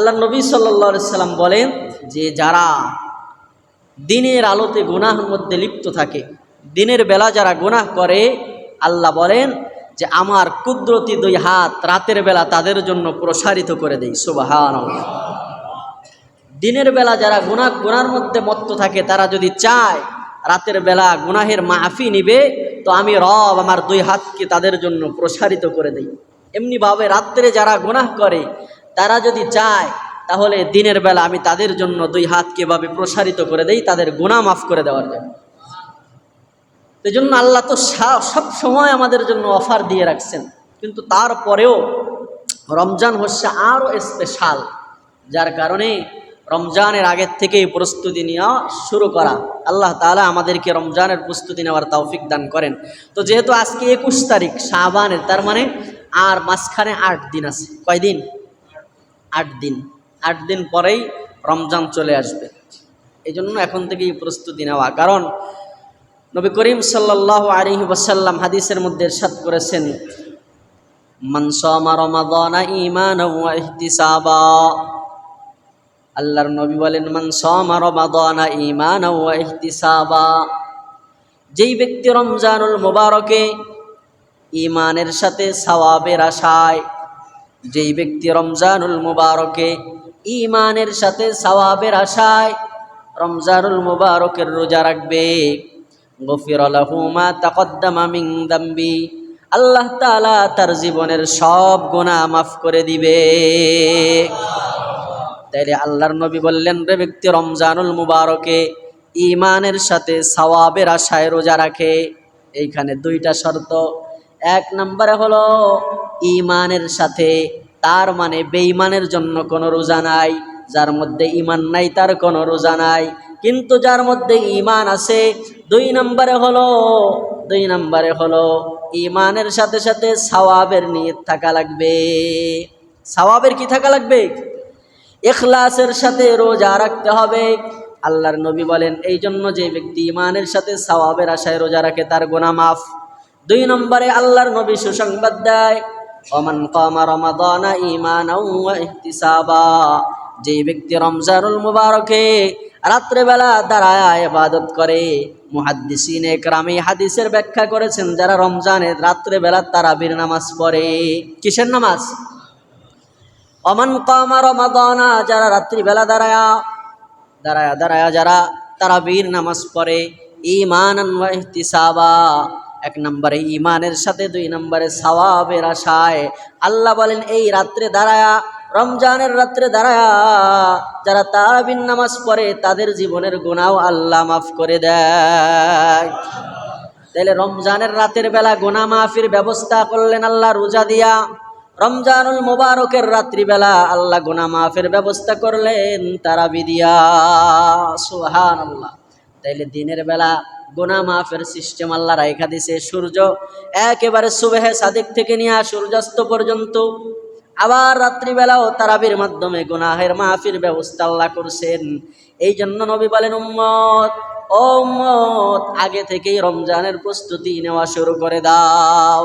আল্লাহ নবী সাল্লা সাল্লাম বলেন যে যারা দিনের আলোতে গুনাহের মধ্যে লিপ্ত থাকে, দিনের বেলা যারা গুনাহ করে, আল্লাহ বলেন যে আমার কুদরতি দুই হাত রাতের বেলা তাদের জন্য প্রসারিত করে দেই সুবাহান দিনের বেলা যারা গুনাহ গুনার মধ্যে মত্ত থাকে, তারা যদি চায় রাতের বেলা গুনাহের মাফি নিবে, তো আমি রব আমার দুই হাতকে তাদের জন্য প্রসারিত করে দেই। এমনিভাবে রাত্রে যারা গুনাহ করে তারা যদি চায়, তাহলে দিনের বেলা আমি তাদের জন্য দুই হাত ভাবে প্রসারিত করে দেই, তাদের গুণা মাফ করে দেওয়ার জন্য। এই জন্য আল্লাহ তো সব সময় আমাদের জন্য অফার দিয়ে রাখছেন। কিন্তু তারপরেও রমজান হচ্ছে আরও স্পেশাল যার কারণে রমজানের আগের থেকেই প্রস্তুতি নেওয়া শুরু করা। আল্লাহ তালা আমাদেরকে রমজানের প্রস্তুতি নেওয়ার তৌফিক দান করেন। তো যেহেতু আজকে একুশ তারিখ শাহবানের তার মানে আর মাঝখানে আট দিন আছে। কয়দিন? আট দিন। আট দিন পরেই রমজান চলে আসবে। এই জন্য এখন থেকেই প্রস্তুতি নেওয়া। কারণ নবী করিম সাল্লাহ আলিহি ওয়াসাল্লাম হাদিসের মধ্যে ইরশাদ করেছেন, মান সামা রমাদানা ইহতিসাবা। আল্লাহর নবী বলেন, মান সামা রমাদানা ইহতিসাবা। যেই ব্যক্তি রমজানুল মুবারকে ইমানের সাথে সওয়াবের আশায় যেই ব্যক্তি রমজানুল মুবারকে ইমানের সাথে সওয়াবের আশায় রমজানুল মুবারকের রোজা রাখবে, গফির দামবি, আল্লাহ তাআলা তার জীবনের সব গুনাহ মাফ করে দিবে। তাইলে আল্লাহর নবী বললেন, রে ব্যক্তি রমজানুল মুবারকে ইমানের সাথে সওয়াবের আশায় রোজা রাখে। এইখানে দুইটা শর্ত। এক নম্বরে হলো ঈমানের সাথে, তার মানে বেঈমানের জন্য কোনো রোজা নাই, যার মধ্যে ইমান নাই তার কোনো রোজা নাই। কিন্তু যার মধ্যে ইমান আছে, দুই নম্বরে হলো, দুই নম্বরে হলো ইমানের সাথে সাথে সওয়াবের নিয়ত থাকা লাগবে। সওয়াবের কি থাকা লাগবে? এখলাসের সাথে রোজা রাখতে হবে। আল্লাহর নবী বলেন এই জন্য যে ব্যক্তি ইমানের সাথে সওয়াবের আশায় রোজা রাখে, তার গোনা মাফ। দুই নম্বরে আল্লাহর নবী সুসংবাদ দেয় ওমান কামা রমাদানা ওয়া ইহতিসাবা যে ব্যক্তি রমজানুল মুবারকে রাত্রেবেলা দাঁড়ায় ইবাদত করে, মুহাদ্দিসিন একরামে হাদিসের ব্যাখ্যা করেছেন, যারা রমজানের রাত্রেবেলা তারাবির নামাজ পড়ে। কিসের নামাজ? অমান কামা রমাদানা, যারা রাত্রিবেলা দাঁড়ায়া দাঁড়ায়া দাঁড়ায়া যারা তারা বীর নামাজ পড়ে ইমান ইহতিসাবা। এক নম্বরে ইমানের সাথে, দুই নম্বরে সওয়াবের আশায়। আল্লাহ বলেন, এই রাত্রে দাঁড়ায়া, রমজানের রাত্রে দাঁড়ায়া, যারা তারাবিন নামাজ পড়ে, তাদের জীবনের গুণাও আল্লাহ মাফ করে দেয়। তাহলে রমজানের রাতের বেলা গোনা মাফির ব্যবস্থা করলেন আল্লাহ, রোজা দিয়া। রমজানুল মুবারকের রাত্রিবেলা আল্লাহ গোনা মাফের ব্যবস্থা করলেন তারা বিদিয়া সুহান আল্লাহ তাইলে দিনের বেলা গোনা মাফের সিস্টেম আল্লাহ রাইখা দিছে। সূর্য একেবারে সুবেহে সাদিক থেকে নিয়ে সূর্যাস্ত পর্যন্ত। আবার রাত্রিবেলাও তারাবির মাধ্যমে গোনাহের মাফির ব্যবস্থা আল্লাহ করছেন। এই জন্য নবী বলেন, উম্মত, ও উম্মত, আগে থেকেই রমজানের প্রস্তুতি নেওয়া শুরু করে দাও।